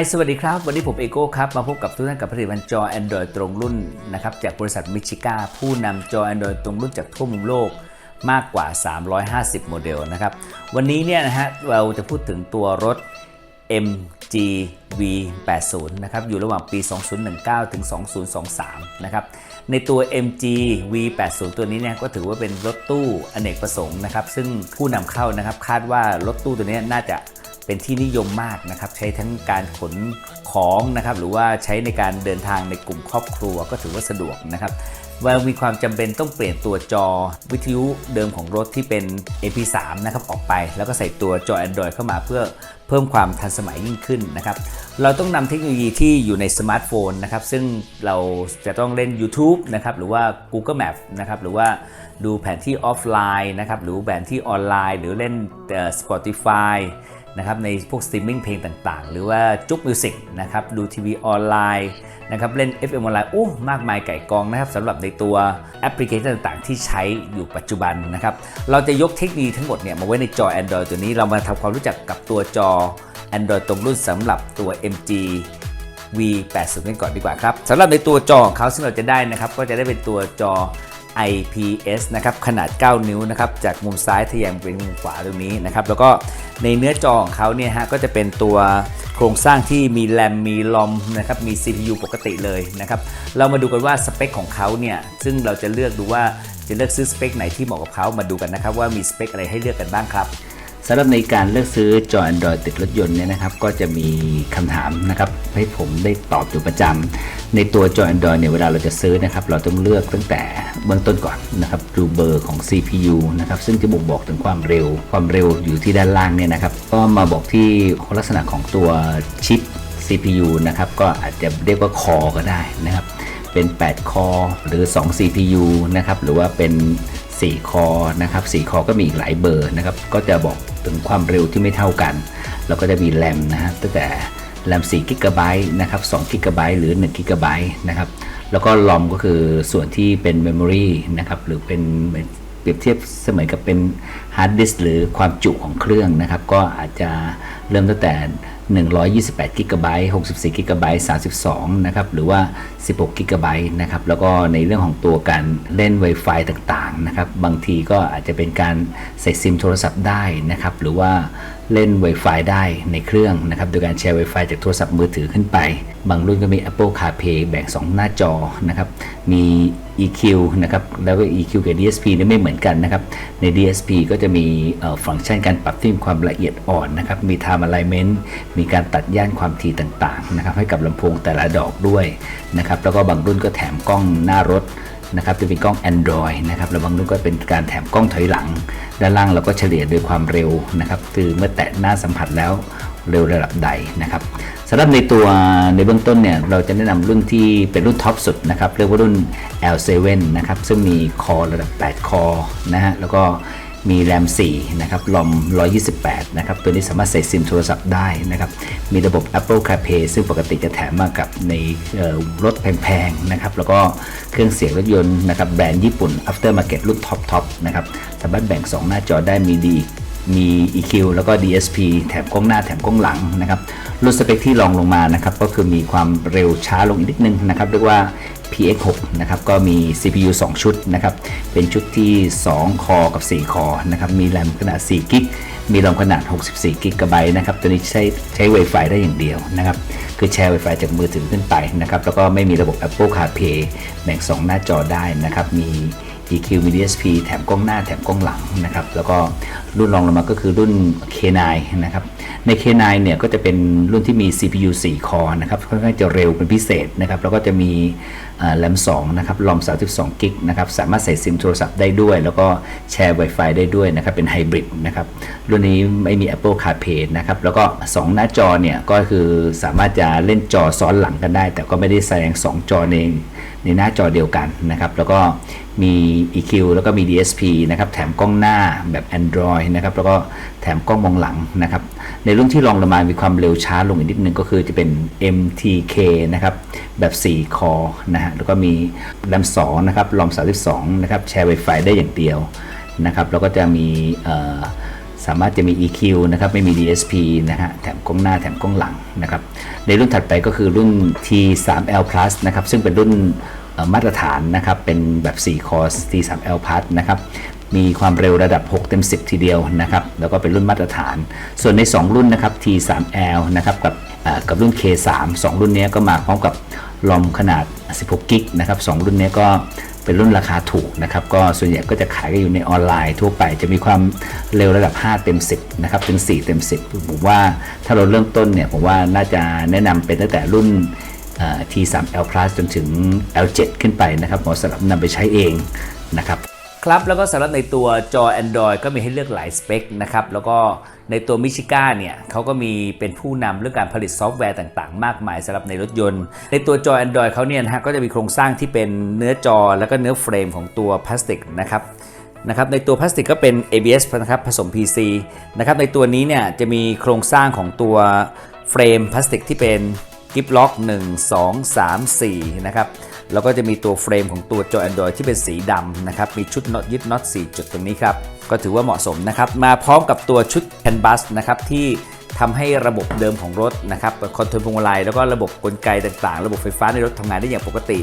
Hi สวัสดีครับ วันนี้ผมเอโก้ครับ มาพบกับทุกท่านกับผลิตภัณฑ์จอ Android ตรงรุ่นนะครับจากบริษัทมิชิก้าผู้นำจอ Android ตรงรุ่นจากทั่วมุมโลกมากกว่า 350 โมเดลนะครับ วันนี้เนี่ยนะฮะเราจะพูดถึงตัวรถ MG V80 นะครับอยู่ระหว่างปี 2019 ถึง 2023 นะครับในตัว MG V80 ตัวนี้เนี่ยก็ถือว่าเป็นรถตู้อเนกประสงค์นะครับซึ่งผู้นำเข้านะครับคาดว่ารถตู้ตัวนี้น่าจะ เป็นที่นิยมมากนะครับ ใช้ทั้งการขนของนะครับ หรือว่าใช้ในการเดินทางในกลุ่มครอบครัวก็ถือว่าสะดวกนะครับว่ามีความจำเป็นต้องเปลี่ยนตัวจอวิทยุเดิมของรถที่เป็น AP3 นะครับออกไป แล้วก็ใส่ตัวจอ Android เข้ามาเพื่อเพิ่มความทันสมัยยิ่งขึ้นนะครับ เราต้องนำเทคโนโลยีที่อยู่ในสมาร์ทโฟนนะครับ ซึ่งเราจะต้องเล่น YouTube นะครับ หรือว่า Google Map นะครับ หรือว่าดูแผนที่ออฟไลน์นะครับ หรือแผนที่ออนไลน์ หรือเล่นเอ่อ Spotify นะครับในพวกสตรีมมิ่งเพลงต่างๆ หรือว่าจุ๊กมิวสิกนะครับดูทีวีออนไลน์นะครับเล่น FM ออนไลน์โอ้มากมายไก่กองนะครับสำหรับในตัวแอปพลิเคชันต่างๆ ที่ใช้อยู่ปัจจุบันนะครับเราจะยกเทคโนโลยีทั้งหมดเนี่ยมาไว้ในจอ Android ตัวนี้เรามาทำความรู้จักกับตัวจอ Android ตรงรุ่นสำหรับตัว MG V80 กันก่อนดีกว่าครับสำหรับในตัวจอของเขาซึ่งเราจะได้นะครับก็จะได้เป็นตัวจอ IPS นะครับขนาด 9 นิ้วนะครับจากมุมซ้ายทะแยงเป็นมุมขวาตรงนี้นะครับแล้วก็ในเนื้อจอของเขาเนี่ยฮะก็จะเป็นตัวโครงสร้างที่มีแรมมีลอมนะครับมี CPU ปกติเลยนะครับเรามาดูกันว่าสเปคของเขาเนี่ยซึ่งเราจะเลือกดูว่าจะเลือกซื้อสเปคไหนที่เหมาะกับเขามาดูกันนะครับว่ามีสเปคอะไรให้เลือกกันบ้างครับ สำหรับในการเลือกซื้อจอ Android ติดรถยนต์เนี่ยนะครับ ก็จะมีคำถามนะครับให้ผมได้ตอบอยู่ประจำในตัวจอ Android เนี่ยเวลาเราจะซื้อนะครับ เราต้องเลือกตั้งแต่เบื้องต้นก่อนนะครับดูเบอร์ของ CPU นะครับ ซึ่งจะบ่งบอกถึงความเร็ว ความเร็วอยู่ที่ด้านล่างเนี่ยนะครับ ก็มาบอกที่ลักษณะของตัวชิป CPU นะครับ ก็อาจจะเรียกว่าคอก็ได้นะครับ เป็น 8 คอหรือ 2 CPU นะครับ หรือว่าเป็น 4 คอนะครับ4คอก็มีอีกหลายเบอร์นะครับก็จะบอกถึงความเร็วที่ไม่เท่ากันแล้วก็จะมีแรมนะฮะตั้งแต่แรม4 g b นะครับ2 g b หรือ1 g b นะครับแล้วก็ลอมก็คือส่วนที่เป็น Memory นะครับหรือเป็นเปรียบเทียบเสมือนกับเป็นฮาร์ดดิสก์หรือความจุของเครื่องนะครับ ก็อาจจะเริ่มตั้งแต่ 128กิกะไบต์64กิกะไบต์32 นะครับ หรือว่า 16กิกะไบต์นะครับ แล้วก็ในเรื่องของตัวการเล่น Wi-Fi ต่างๆ นะครับ บางทีก็อาจจะเป็นการใส่ซิมโทรศัพท์ได้นะครับ หรือว่า เล่น Wi-Fi ได้ในเครื่องนะครับโดยการแชร์ Wi-Fi จากโทรศัพท์มือถือขึ้นไป บางรุ่นก็มี Apple CarPlay แบ่ง 2 หน้าจอนะครับมี EQ นะครับแล้วก็ EQ กับ DSP นี่ไม่เหมือนกันนะครับใน DSP ก็จะมีฟังก์ชันการปรับที่มีความละเอียดอ่อนนะครับมี Time Alignment มีการตัดย่านความถี่ต่างๆนะครับให้กับลำโพงแต่ละดอกด้วยนะครับแล้วก็บางรุ่นก็แถมกล้องหน้ารถ นะครับจะเป็นกล้อง Android นะครับแล้วบางรุ่นก็เป็นการแถมกล้องถอยหลัง ด้านล่างเราก็เฉลี่ยด้วยความเร็วนะครับคือเมื่อแตะหน้าสัมผัสแล้วเร็วระดับใดนะครับสำหรับในตัวในเบื้องต้นเนี่ยเราจะแนะนำรุ่นที่เป็นรุ่นท็อปสุดนะครับเรียกว่ารุ่น L7 นะครับซึ่งมีคอระดับ 8 คอนะฮะแล้วก็ มีแรม4นะครับลอม128 นะครับ ตัวนี้สามารถใส่ซิมโทรศัพท์ได้นะครับ มีระบบ Apple CarPlay ซึ่งปกติจะแถมมากับในรถแพงๆนะครับ แล้วก็เครื่องเสียงรถยนต์นะครับแบรนด์ญี่ปุ่น Aftermarket รุ่นท็อปทนะครับ สามารถแบ่ง 2 หน้าจอได้มีดีมี EQ แล้วก็ DSP แถมกล้องหน้าแถมกล้องหลังนะครับรุ่นสเปคที่รองลงมานะครับ ก็คือมีความเร็วช้าลงอีกนิดนึงนะครับ เรียกว่า PX6 นะครับก็มี CPU 2 ชุดนะครับเป็นชุดที่ 2 คอกับ 4 คอนะครับมีแรมขนาด4กิกมีรอมขนาด 64 กิกะไบต์นะครับ ตัวนี้ใช้ใช้ Wi-Fi ได้อย่างเดียวนะครับ คือแชร์ Wi-Fi จากมือถือขึ้นไปนะครับ แล้วก็ไม่มีระบบ Apple CarPlay แบ่ง 2 หน้าจอได้นะครับ มี EQ มี DSP แถมกล้องหน้าแถมกล้องหลังนะครับ แล้วก็รุ่นรองลงมาก็คือรุ่น K9 นะครับ ใน K9 เนี่ยก็จะเป็นรุ่นที่มี CPU 4 คอนะครับ ค่อนข้างจะเร็วเป็นพิเศษนะครับ แล้วก็จะมี แรม2นะครับรอม32กิกนะครับสามารถใส่ซิมโทรศัพท์ได้ด้วย แล้วก็แชร์ Wi-Fi ได้ด้วยนะครับ เป็นไฮบริดนะครับรุ่นนี้ไม่มี Apple CarPlay นะครับ แล้วก็ 2 หน้าจอเนี่ย ก็คือสามารถจะเล่นจอซ้อนหลังกันได้ แต่ก็ไม่ได้แสดง 2 จอในในหน้าจอเดียวกันนะครับ แล้วก็มี EQ แล้วก็มี DSP นะครับ แถมกล้องหน้าแบบ Android นะครับ แล้วก็แถมกล้องมองหลังนะครับ ในรุ่นที่รองลงมามีความเร็วช้าลงอีกนิดนึงก็คือจะเป็น MTK นะครับ แบบ 4 คอนะฮะแล้วก็มีแรม2นะครับรอม32นะครับแชร์ Wi-Fi ได้อย่างเดียวนะครับแล้วก็จะมีสามารถจะมี EQ นะครับไม่มี DSP นะฮะแถมกล้องหน้าแถมกล้องหลังนะครับในรุ่นถัดไปก็คือรุ่น T3L Plus นะครับซึ่งเป็นรุ่นมาตรฐานนะครับเป็นแบบ4 cores T3L Plus นะครับมีความเร็วระดับ 6 เต็ม 10 ทีเดียวนะครับ แล้วก็เป็นรุ่นมาตรฐาน ส่วนใน 2 รุ่นนะครับ T3L นะครับ กับกับรุ่น K3 2 รุ่นนี้ก็มาพร้อมกับ ลอมขนาด 16 กิกนะครับสองรุ่นนี้ก็เป็นรุ่นราคาถูกนะครับ ก็ส่วนใหญ่ก็จะขายกันอยู่ในออนไลน์ทั่วไป จะมีความเร็วระดับ 5 เต็ม 10 นะครับถึง4เต็ม 10 ผมว่าถ้าเราเริ่มต้นเนี่ย ผมว่าน่าจะแนะนำเป็นตั้งแต่รุ่น T3L Plus จนถึง L7 ขึ้นไปนะครับเหมาะสำหรับนำไปใช้เองนะครับ ครับแล้วก็สำหรับในตัวจอ Android ก็มีให้เลือกหลายสเปคนะครับแล้วก็ในตัวมิชิก้าเนี่ยเขาก็มีเป็นผู้นำเรื่องการผลิตซอฟต์แวร์ต่างๆ มากมายสำหรับในรถยนต์ ในตัวจอ Android เขาเนี่ยนะฮะก็จะมีโครงสร้างที่เป็นเนื้อจอแล้วก็เนื้อเฟรมของตัวพลาสติกนะครับนะครับในตัวพลาสติกก็เป็น ABS นะครับผสม PC นะครับในตัวนี้เนี่ยจะมีโครงสร้างของตัวเฟรมพลาสติกที่เป็นกิฟล็อก 1 2 3 4 นะครับ แล้วก็จะมีตัวเฟรมของตัวจอ Android ที่เป็นสีดำนะครับ มีชุดน็อตยึดน็อต4จุดตรงนี้ครับ ก็ถือว่าเหมาะสมนะครับ มาพร้อมกับตัวชุด Canvas นะครับที่ ทำให้ระบบเดิมของรถนะครับคอนโทรลพวงมาลัยแล้วก็ระบบกลไกต่างๆ ระบบไฟฟ้าในรถทำงานได้อย่างปกติ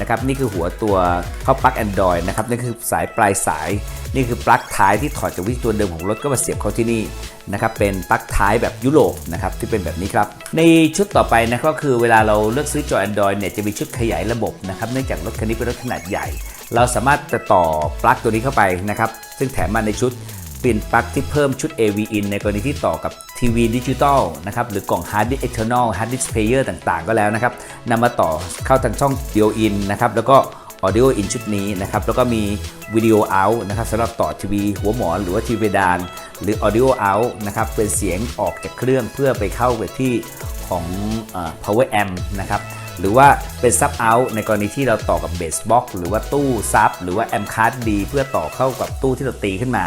นะครับนี่คือหัวตัวเข้าปลั๊ก Android นะครับนี่คือสายปลายสาย นี่คือปลั๊กท้ายที่ถอดจากวิธีตัวเดิมของรถก็มาเสียบเข้าที่นี่นะครับเป็นปลั๊กท้ายแบบยุโรปนะครับที่เป็นแบบนี้ครับ ในชุดต่อไปนะก็คือเวลาเราเลือกซื้อจอ Android เนี่ยจะมีชุดขยายระบบนะครับเนื่องจากรถคันนี้เป็นรถขนาดใหญ่ เราสามารถจะต่อปลั๊กตัวนี้เข้าไปนะครับซึ่งแถมมาในชุด เป็นปลั๊กที่เพิ่มชุด AV in ในกรณีที่ต่อกับทีวีดิจิตอลนะครับหรือกล่อง Hard Disk External Hard Disk Player ต่างๆ ก็แล้วนะครับนำมาต่อเข้าทางช่อง Audio in นะครับแล้วก็ Audio in ชุดนี้นะครับแล้วก็มีวิดีโอ out นะครับสำหรับต่อทีวีหัวหมอนหรือว่าทีวีดาน หรือ Audio out นะครับเป็นเสียงออกจากเครื่องเพื่อไปเข้าไปที่ของอ power amp นะครับหรือว่าเป็นซับเอาท์ในกรณีที่เราต่อกับเบสบ็อกหรือว่าตู้ซับหรือว่าแอมคาร์ดดีเพื่อต่อเข้ากับตู้ที่เราตีขึ้นมา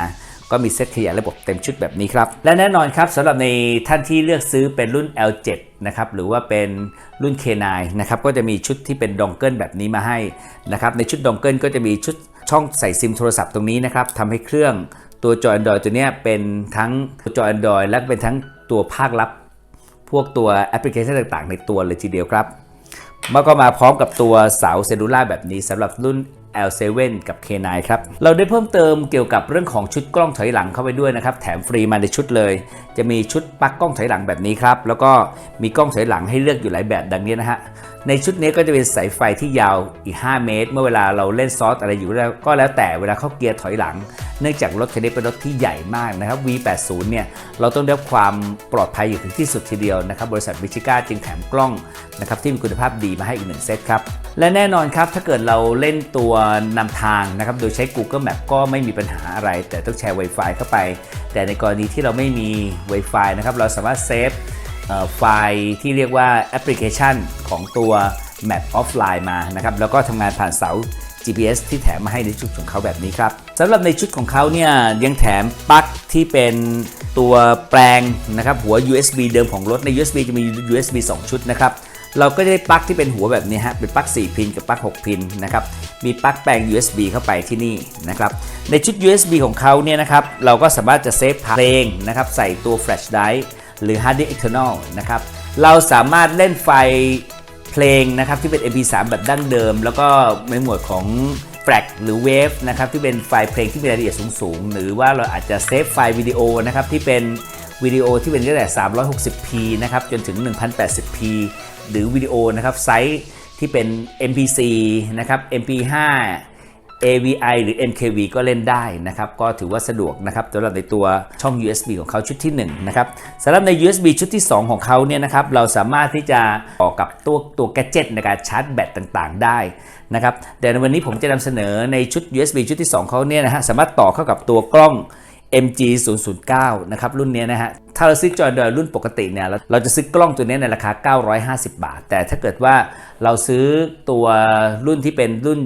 ก็มีเซ็ตขยายระบบเต็มชุดแบบนี้ครับ และแน่นอนครับสำหรับในท่านที่เลือกซื้อเป็นรุ่น L7 นะครับหรือว่าเป็นรุ่น K9 นะครับก็จะมีชุดที่เป็นดองเกิลแบบนี้มาให้นะครับในชุดดองเกิลก็จะมีชุดช่องใส่ซิมโทรศัพท์ตรงนี้นะครับทำให้เครื่องตัวจอ Android ตัวนี้เป็นทั้งจอ Android และเป็นทั้งตัวภาคลับ พวกตัวแอปพลิเคชันต่างๆ ในตัวเลยทีเดียวครับมันก็มาพร้อมกับตัวเสาเซลลูล่าแบบนี้สำหรับรุ่น L7 กับ K9 ครับ เราได้เพิ่มเติมเกี่ยวกับเรื่องของชุดกล้องถอยหลังเข้าไปด้วยนะครับ แถมฟรีมาในชุดเลยจะมีชุดปลั๊กกล้องถอยหลังแบบนี้ครับ แล้วก็มีกล้องถอยหลังให้เลือกอยู่หลายแบบดังนี้นะฮะ ในชุดนี้ก็จะเป็นสายไฟที่ยาวอีก 5 เมตร เมื่อเวลาเราเล่นซอสอะไรอยู่แล้วก็แล้วแต่เวลาเข้าเกียร์ถอยหลัง เนื่องจากรถคันนี้เป็นรถที่ใหญ่มากนะครับ V80 เนี่ยเราต้องได้ความปลอดภัยอยู่ถึงที่สุดทีเดียวนะครับ บริษัทวิชิก้าจึงแถมกล้องนะครับที่มีคุณภาพดีมาให้อีกหนึ่งเซตครับ และแน่นอนครับถ้าเกิดเราเล่นตัวนำทางนะครับโดยใช้ Google Map ก็ไม่มีปัญหาอะไร แต่ต้องแชร์ Wi-Fi เข้าไป แต่ในกรณีที่เราไม่มี Wi-Fi นะครับ เราสามารถเซฟไฟล์ที่เรียกว่าแอปพลิเคชันของตัว Map Offline มานะครับ แล้วก็ทำงานผ่านเสา GPS ที่แถมมาให้ในชุดของเขาแบบนี้ครับสำหรับในชุดของเขาเนี่ยยังแถมปลั๊กที่เป็นตัวแปลงนะครับหัว USB เดิมของรถใน USB จะมี USB 2 ชุดนะครับเราก็ได้ปลั๊กที่เป็นหัวแบบนี้ฮะเป็นปลั๊ก 4 พินกับปลั๊ก 6 พินนะครับ มีปลั๊กแปลง USB เข้าไปที่นี่นะครับ ในชุด USB ของเขาเนี่ยนะครับ เราก็สามารถจะเซฟเพลงนะครับ ใส่ตัว Flash Drive หรือ Hard Disk External นะครับ เราสามารถเล่นไฟเพลงนะครับที่เป็น MP3 แบบดั้งเดิม แล้วก็ในหมวดของ FLAC หรือ Wave นะครับที่เป็นไฟล์เพลงที่มีรายละเอียดสูง ๆ หรือว่าเราอาจจะเซฟไฟล์วิดีโอนะครับที่เป็นวิดีโอที่เป็นตั้งแต่ 360p นะครับจนถึง 1080p หรือวิดีโอนะครับไซส์ ที่เป็น MP4 นะครับ MP5 AVI หรือ MKV ก็เล่นได้นะครับ ก็ถือว่าสะดวกนะครับสำหรับในตัวช่อง USB ของเขาชุดที่ 1 นะครับสำหรับใน USB ชุดที่ 2 ของเขาเนี่ยนะครับ เราสามารถที่จะต่อกับตัวตัวแกจิตในการชาร์จแบตต่างๆ ได้นะครับแต่ในวันนี้ผมจะนำเสนอในชุด USB ชุดที่ 2เขาเนี่ยนะฮะสามารถต่อเข้ากับตัวกล้อง MG 0 0 9 นะครับรุ่นเนี้ยนะฮะถ้าเราซื้อจอ Android รุ่นปกติเนี่ยเราจะซื้อกล้องตัวเนี้ยในราคา 950 บาท แต่ถ้าเกิดว่าเราซื้อตัวรุ่นที่เป็นรุ่น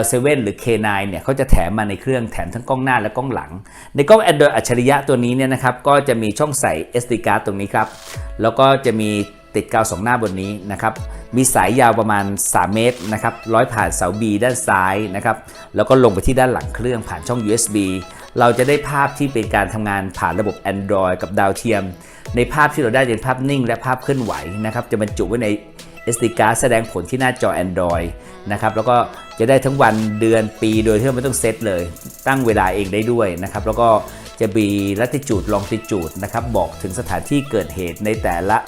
L7 หรือ K9 เนี่ยเขาจะแถมมาในเครื่องแถมทั้งกล้องหน้าและกล้องหลัง ในกล้อง Android อัจฉริยะตัวนี้เนี่ยนะครับก็จะมีช่องใส่ SD card ตรงนี้ครับ แล้วก็จะมี ติดกาวสองหน้าบนนี้นะครับมีสายยาวประมาณ 3 เมตรนะครับร้อยผ่านเสา B ด้านซ้ายนะครับแล้วก็ลงไปที่ด้านหลังเครื่องผ่านช่อง USB เราจะได้ภาพที่เป็นการทำงานผ่านระบบ Android กับดาวเทียม ในภาพที่เราได้จะเป็นภาพนิ่ง และภาพเคลื่อนไหวนะครับจะบรรจุไว้ใน SD card แสดงผลที่หน้าจอ Android นะครับแล้วก็จะได้ทั้งวันเดือนปีโดยที่เราไม่ต้องเซตเลย ตั้งเวลาเองได้ด้วยนะครับแล้วก็จะมีลัติจูดลองติจูดนะครับบอกถึงสถานที่เกิดเหตุในแต่ละ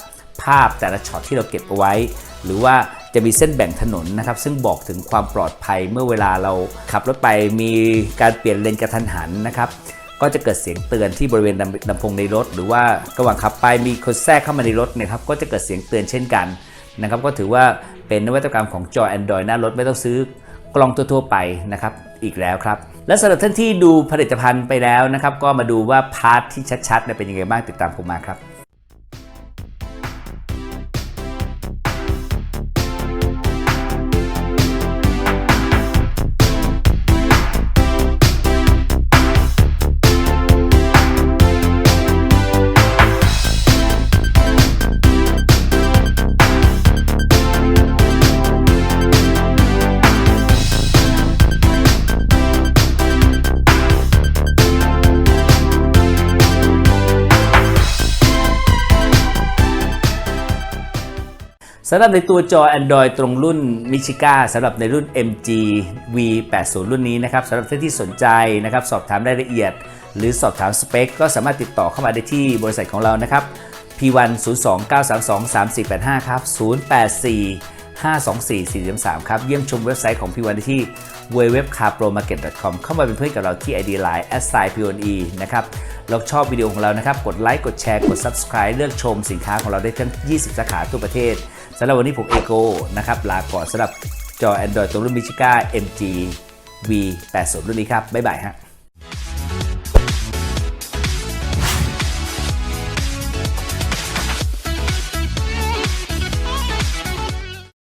ภาพแต่ละช็อตที่เราเก็บเอาไว้ หรือว่าจะมีเส้นแบ่งถนนนะครับ ซึ่งบอกถึงความปลอดภัยเมื่อเวลาเราขับรถไปมีการเปลี่ยนเลนกระทันหันนะครับก็จะเกิดเสียงเตือนที่บริเวณลำโพงในรถ หรือว่าระหว่างขับไปมีคนแทรกเข้ามาในรถเนะครับก็จะเกิดเสียงเตือนเช่นกันนะครับก็ถือว่าเป็นนวัตกรรมของจอ Android หน้ารถไม่ต้องซื้อกล้องทั่วๆไปนะครับอีกแล้วครับ และสำหรับท่านที่ดูผลิตภัณฑ์ไปแล้วนะครับก็มาดูว่าพาร์ทที่ชัดๆเป็นยังไงบ้างติดตามผมมาครับ สำหรับในตัวจอ Android ตรงรุ่น Michiga สำหรับในรุ่น MG V80 รุ่นนี้นะครับสำหรับท่านที่สนใจนะครับสอบถามรายละเอียด หรือสอบถามสเปค ก็สามารถติดต่อเข้ามาได้ที่บริษัทของเรานะครับ P1 02 932 3485 ครับ 084 524 433 ครับ เยี่ยมชมเว็บไซต์ของ P1 ได้ที่ www.carpromarket.com เข้ามาเป็นเพื่อนกับเราที่ ID Line s i p o n e นะครับเราชอบวิดีโอของเรานะครับ กดไลค์ กดแชร์ กด Subscribe เลือกชมสินค้าของเราได้ทั้ง 20 สาขาทั่วประเทศ สำหรับวันนี้ผมเอโกนะครับ ลาก่อนสำหรับจอ Android ตัวรุ่นมิชิก้า MG V80 รุ่นนี้ครับ บ๊ายบายฮะ